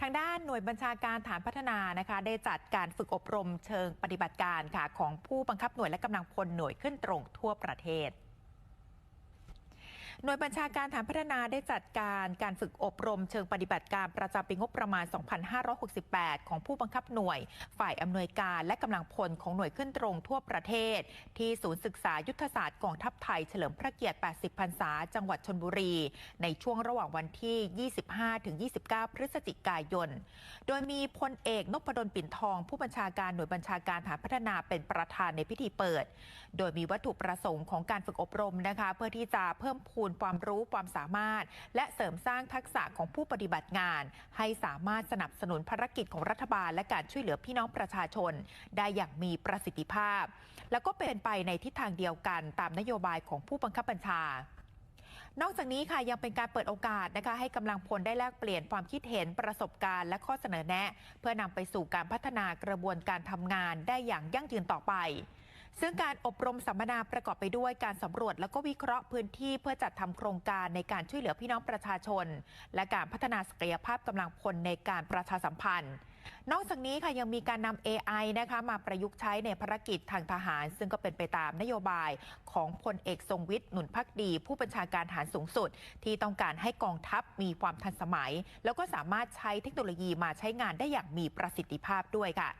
ทางด้านหน่วยบัญชาการฐานพัฒนานะคะ ได้จัดการฝึกอบรมเชิงปฏิบัติการค่ะของผู้บังคับหน่วยและกำลังพลหน่วยขึ้นตรงทั่วประเทศ หน่วยบัญชาการฐานพัฒนาได้จัดการการฝึกอบรมเชิงปฏิบัติการประจำปีงบประมาณ 2568 ของผู้บังคับหน่วย ฝ่ายอำนวยการและกำลังพลของหน่วยขึ้นตรงทั่วประเทศ ที่ศูนย์ศึกษายุทธศาสตร์กองทัพไทยเฉลิมพระเกียรติ 80 พรรษา จังหวัดชนบุรี ในช่วงระหว่างวันที่ 25-29 พฤศจิกายน โดยมีพลเอกนพดลปิ่นทอง ผู้บัญชาการหน่วยบัญชาการฐานพัฒนาเป็นประธานในพิธีเปิด โดยมีวัตถุประสงค์ของการฝึกอบรมนะคะ เพื่อที่จะเพิ่มพูนความรู้ความสามารถ และเสริมสร้างทักษะของผู้ปฏิบัติงาน ให้สามารถสนับสนุนภารกิจของรัฐบาล และการช่วยเหลือพี่น้องประชาชน ได้อย่างมีประสิทธิภาพ แล้วก็เป็นไปในทิศทางเดียวกันตามนโยบายของผู้บังคับบัญชานอกจากนี้ค่ะยังเป็นการเปิดโอกาสนะคะ ให้กำลังพลได้แลกเปลี่ยนความคิดเห็นประสบการณ์และข้อเสนอแนะ เพื่อนำไปสู่การพัฒนากระบวนการทำงานได้อย่างยั่งยืนต่อไป ซึ่งการอบรมสัมมนาประกอบไปด้วยการสำรวจ แล้วก็วิเคราะห์พื้นที่เพื่อจัดทำโครงการในการช่วยเหลือพี่น้องประชาชน และการพัฒนาศักยภาพกำลังพลในการประชาสัมพันธ์ นอกจากนี้ค่ะยังมีการนำ AI นะคะมาประยุกต์ใช้ในภารกิจทางทหาร ซึ่งก็เป็นไปตามนโยบายของพลเอกทรงวิทย์หนุนพักดี ผู้บัญชาการทหารสูงสุด ที่ต้องการให้กองทัพมีความทันสมัย แล้วก็สามารถใช้เทคโนโลยีมาใช้งานได้อย่างมีประสิทธิภาพด้วยค่ะ